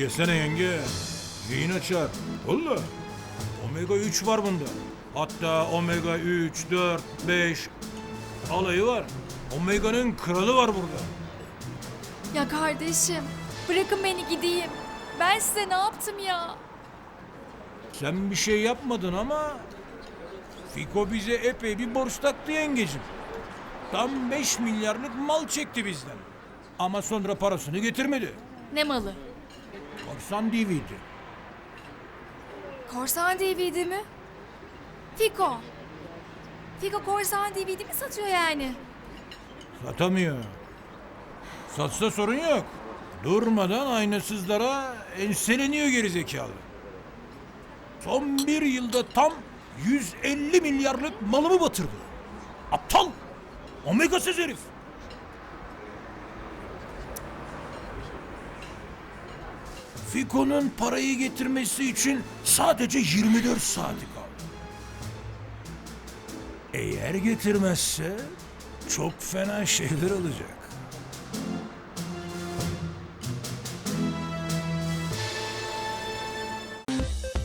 yesene yenge. Zihin açar. Valla. Omega 3 var bunda. Hatta omega 3, 4, 5 alayı var. Omega'nın kralı var burada. Ya kardeşim bırakın beni gideyim. Ben size ne yaptım ya? Sen bir şey yapmadın ama Fiko bize epey bir borç taktı yengecim. Tam 5 milyarlık mal çekti bizden. Ama sonra parasını getirmedi. Ne malı? Korsan DVD. Korsan DVD mi? Fiko. Fiko korsan DVD mi satıyor yani? Satamıyor. Satsa sorun yok. Durmadan aynasızlara enseleniyor gerizekalı. Son bir yılda tam 150 milyarlık malımı batırdı. Aptal! Omegasız herif! Fiko'nun parayı getirmesi için sadece 24 saati kaldı. Eğer getirmezse çok fena şeyler olacak.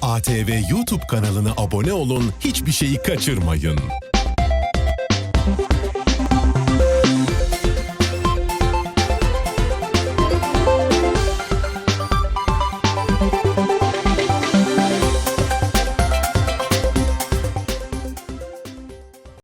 ATV YouTube kanalına abone olun, hiçbir şeyi kaçırmayın.